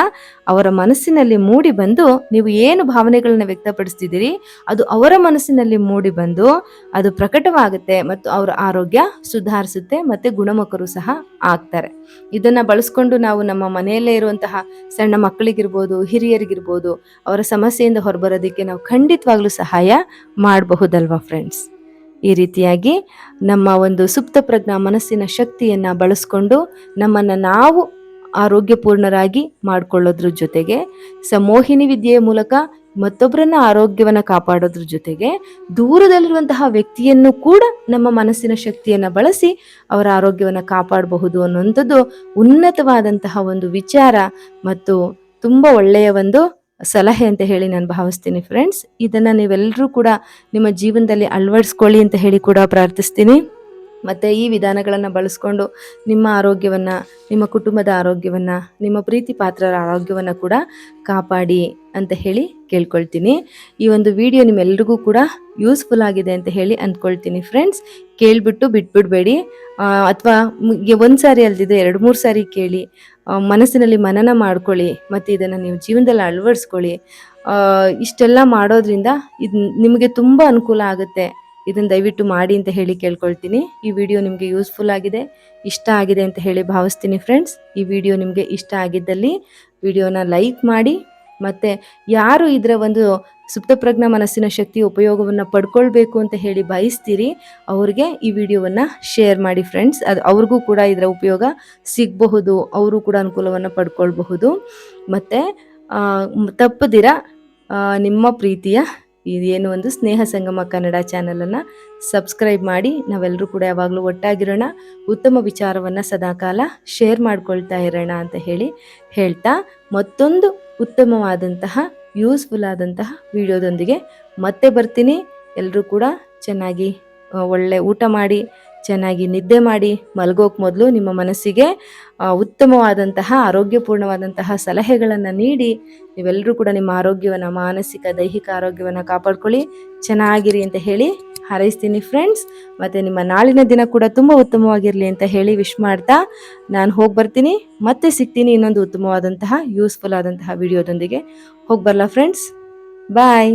Speaker 1: ಅವರ ಮನಸ್ಸಿನಲ್ಲಿ ಮೂಡಿ ಬಂದು ನೀವು ಏನು ಭಾವನೆಗಳನ್ನ ವ್ಯಕ್ತಪಡಿಸ್ತಿದ್ದೀರಿ, ಅದು ಅವರ ಮನಸ್ಸಿನಲ್ಲಿ ಮೂಡಿ ಬಂದು ಅದು ಪ್ರಕಟವಾಗುತ್ತೆ ಮತ್ತು ಅವರ ಆರೋಗ್ಯ ಸುಧಾರಿಸುತ್ತೆ ಮತ್ತೆ ಗುಣಮುಖರು ಸಹ ಆಗ್ತಾರೆ. ಇದನ್ನು ಬಳಸ್ಕೊಂಡು ನಾವು ನಮ್ಮ ಮನೆಯಲ್ಲೇ ಇರುವಂತಹ ಸಣ್ಣ ಮಕ್ಕಳಿಗಿರ್ಬೋದು, ಹಿರಿಯರಿಗಿರ್ಬೋದು, ಅವರ ಸಮಸ್ಯೆಯಿಂದ ಹೊರಬರೋದಕ್ಕೆ ನಾವು ಖಂಡಿತವಾಗ್ಲೂ ಸಹಾಯ ಮಾಡಬಹುದಲ್ವಾ ಫ್ರೆಂಡ್ಸ್ ಈ ರೀತಿಯಾಗಿ ನಮ್ಮ ಒಂದು ಸುಪ್ತ ಪ್ರಜ್ಞಾ ಮನಸ್ಸಿನ ಶಕ್ತಿಯನ್ನು ಬಳಸ್ಕೊಂಡು ನಮ್ಮನ್ನು ನಾವು ಆರೋಗ್ಯಪೂರ್ಣರಾಗಿ ಮಾಡಿಕೊಳ್ಳೋದ್ರ ಜೊತೆಗೆ, ಸಮೋಹಿನಿ ವಿದ್ಯೆಯ ಮೂಲಕ ಮತ್ತೊಬ್ಬರನ್ನ ಆರೋಗ್ಯವನ್ನು ಕಾಪಾಡೋದ್ರ ಜೊತೆಗೆ, ದೂರದಲ್ಲಿರುವಂತಹ ವ್ಯಕ್ತಿಯನ್ನು ಕೂಡ ನಮ್ಮ ಮನಸ್ಸಿನ ಶಕ್ತಿಯನ್ನು ಬಳಸಿ ಅವರ ಆರೋಗ್ಯವನ್ನು ಕಾಪಾಡಬಹುದು ಅನ್ನುವಂಥದ್ದು ಉನ್ನತವಾದಂತಹ ಒಂದು ವಿಚಾರ ಮತ್ತು ತುಂಬ ಒಳ್ಳೆಯ ಒಂದು ಸಲಹೆ ಅಂತ ಹೇಳಿ ನಾನು ಭಾವಿಸ್ತೀನಿ ಫ್ರೆಂಡ್ಸ್ ಇದನ್ನು ನೀವೆಲ್ಲರೂ ಕೂಡ ನಿಮ್ಮ ಜೀವನದಲ್ಲಿ ಅಳವಡಿಸ್ಕೊಳ್ಳಿ ಅಂತ ಹೇಳಿ ಕೂಡ ಪ್ರಾರ್ಥಿಸ್ತೀನಿ. ಮತ್ತು ಈ ವಿಧಾನಗಳನ್ನು ಬಳಸ್ಕೊಂಡು ನಿಮ್ಮ ಆರೋಗ್ಯವನ್ನು, ನಿಮ್ಮ ಕುಟುಂಬದ ಆರೋಗ್ಯವನ್ನು, ನಿಮ್ಮ ಪ್ರೀತಿ ಪಾತ್ರರ ಆರೋಗ್ಯವನ್ನು ಕೂಡ ಕಾಪಾಡಿ ಅಂತ ಹೇಳಿ ಕೇಳ್ಕೊಳ್ತೀನಿ. ಈ ಒಂದು ವಿಡಿಯೋ ನಿಮ್ಮೆಲ್ರಿಗೂ ಕೂಡ ಯೂಸ್ಫುಲ್ ಆಗಿದೆ ಅಂತ ಹೇಳಿ ಅಂದ್ಕೊಳ್ತೀನಿ ಫ್ರೆಂಡ್ಸ್ ಕೇಳಿಬಿಟ್ಟು ಬಿಟ್ಬಿಡಬೇಡಿ. ಅಥವಾ ಒಂದು ಸಾರಿ ಅಲ್ದಿದೆ ಎರಡು ಮೂರು ಸಾರಿ ಕೇಳಿ ಮನಸ್ಸಿನಲ್ಲಿ ಮನನ ಮಾಡ್ಕೊಳ್ಳಿ ಮತ್ತು ಇದನ್ನು ನೀವು ಜೀವನದಲ್ಲಿ ಅಳವಡಿಸ್ಕೊಳ್ಳಿ. ಇಷ್ಟೆಲ್ಲ ಮಾಡೋದ್ರಿಂದ ಇದು ನಿಮಗೆ ತುಂಬ ಅನುಕೂಲ ಆಗುತ್ತೆ. ಇದನ್ನು ದಯವಿಟ್ಟು ಮಾಡಿ ಅಂತ ಹೇಳಿ ಕೇಳ್ಕೊಳ್ತೀನಿ. ಈ ವಿಡಿಯೋ ನಿಮಗೆ ಯೂಸ್ಫುಲ್ ಆಗಿದೆ, ಇಷ್ಟ ಆಗಿದೆ ಅಂತ ಹೇಳಿ ಭಾವಿಸ್ತೀನಿ ಫ್ರೆಂಡ್ಸ್ ಈ ವಿಡಿಯೋ ನಿಮಗೆ ಇಷ್ಟ ಆಗಿದ್ದಲ್ಲಿ ವಿಡಿಯೋನ ಲೈಕ್ ಮಾಡಿ ಮತ್ತು ಯಾರು ಇದರ ಒಂದು ಸುಪ್ತಪ್ರಜ್ಞಾ ಮನಸ್ಸಿನ ಶಕ್ತಿ ಉಪಯೋಗವನ್ನು ಪಡ್ಕೊಳ್ಬೇಕು ಅಂತ ಹೇಳಿ ಬಯಸ್ತೀರಿ, ಅವ್ರಿಗೆ ಈ ವಿಡಿಯೋವನ್ನು ಶೇರ್ ಮಾಡಿ ಫ್ರೆಂಡ್ಸ್ ಅದು ಅವ್ರಿಗೂ ಕೂಡ ಇದರ ಉಪಯೋಗ ಸಿಗಬಹುದು, ಅವರು ಕೂಡ ಅನುಕೂಲವನ್ನು ಪಡ್ಕೊಳ್ಬಹುದು. ಮತ್ತು ತಪ್ಪದಿರ ನಿಮ್ಮ ಪ್ರೀತಿಯ ಇದೇನು ಒಂದು ಸ್ನೇಹ ಸಂಗಮ ಕನ್ನಡ ಚಾನಲನ್ನು ಸಬ್ಸ್ಕ್ರೈಬ್ ಮಾಡಿ ನಾವೆಲ್ಲರೂ ಕೂಡ ಯಾವಾಗಲೂ ಒಟ್ಟಾಗಿರೋಣ. ಉತ್ತಮ ವಿಚಾರವನ್ನು ಸದಾಕಾಲ ಶೇರ್ ಮಾಡ್ಕೊಳ್ತಾ ಇರೋಣ ಅಂತ ಹೇಳಿ ಹೇಳ್ತಾ, ಮತ್ತೊಂದು ಉತ್ತಮವಾದಂತಹ ಯೂಸ್ಫುಲ್ ಆದಂತಹ ವಿಡಿಯೋದೊಂದಿಗೆ ಮತ್ತೆ ಬರ್ತೀನಿ. ಎಲ್ಲರೂ ಕೂಡ ಚೆನ್ನಾಗಿ ಒಳ್ಳೆ ಊಟ ಮಾಡಿ ಚೆನ್ನಾಗಿ ನಿದ್ದೆ ಮಾಡಿ ಮಲಗೋಕೆ ಮೊದಲು ನಿಮ್ಮ ಮನಸ್ಸಿಗೆ ಉತ್ತಮವಾದಂತಹ, ಆರೋಗ್ಯಪೂರ್ಣವಾದಂತಹ ಸಲಹೆಗಳನ್ನು ನೀಡಿ ನೀವೆಲ್ಲರೂ ಕೂಡ ನಿಮ್ಮ ಆರೋಗ್ಯವನ್ನು, ಮಾನಸಿಕ, ದೈಹಿಕ ಆರೋಗ್ಯವನ್ನು ಕಾಪಾಡ್ಕೊಳ್ಳಿ. ಚೆನ್ನಾಗಿರಿ ಅಂತ ಹೇಳಿ ಹಾರೈಸ್ತೀನಿ ಫ್ರೆಂಡ್ಸ್ ಮತ್ತು ನಿಮ್ಮ ನಾಳಿನ ದಿನ ಕೂಡ ತುಂಬ ಉತ್ತಮವಾಗಿರಲಿ ಅಂತ ಹೇಳಿ ವಿಶ್ ಮಾಡ್ತಾ ನಾನು ಹೋಗಿ ಬರ್ತೀನಿ. ಮತ್ತೆ ಸಿಗ್ತೀನಿ ಇನ್ನೊಂದು ಉತ್ತಮವಾದಂತಹ ಯೂಸ್ಫುಲ್ ಆದಂತಹ ವಿಡಿಯೋದೊಂದಿಗೆ ಹೋಗಿ ಬರಲ್ಲ ಫ್ರೆಂಡ್ಸ್ ಬಾಯ್